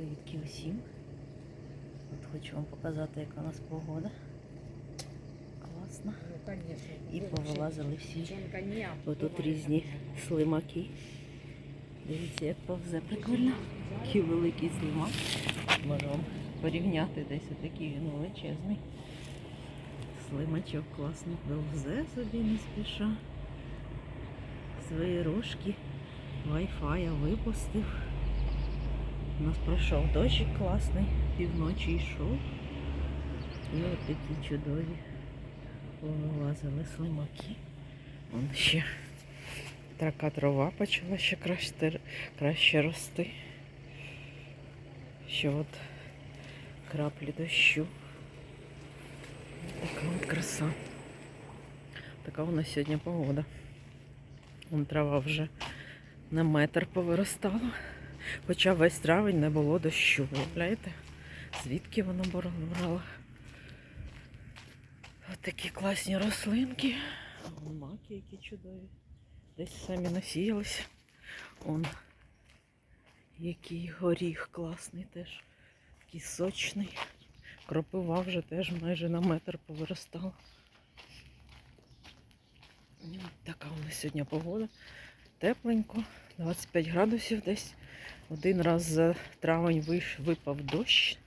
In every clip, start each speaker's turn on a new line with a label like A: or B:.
A: Привітки усім. От хочу вам показати, яка у нас погода. Класно.
B: Ну.
A: І повилазили всі. Ось тут різні слимаки. Дивіться, як повзе прикольно. Який великий слимак. Можу вам порівняти десь отакий він величезний. Слимачок класно повзе собі не спіша. Свої рожки Wi-Fi випустив. У нас пройшов дощик класний, півночі йшов. І от такі чудові повилазили слимаки. Вон ще така трава почала ще краще, краще рости. Ще от краплі дощу. Така от краса. Така у нас сьогодні погода. Вон трава вже на метр повиростала. Хоча весь травень не було дощу. Уявляєте? Звідки воно брало? Ось такі класні рослинки. Маки, які чудові. Десь самі насіялися. Он який горіх класний теж. Такий сочний. Кропива вже теж майже на метр повиростала. Така у нас сьогодні погода. Тепленько, 25 градусів десь. Один раз за травень випав дощ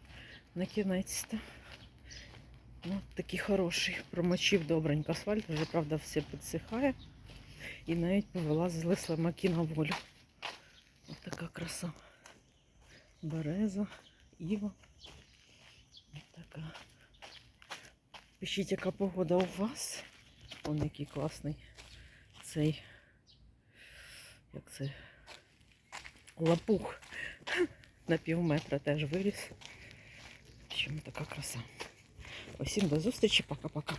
A: на кінець-то. Ну, такий хороший. Промочив добренько асфальт, вже, правда, все підсихає. І навіть повилазили слимаки на волю. Ось така краса. Береза, іва. Ось така. Пишіть, яка погода у вас. Он який класний цей. Як це? Лапух. На пів метра теж виріс. Общем, така краса. Усім до зустрічі, пока-пока.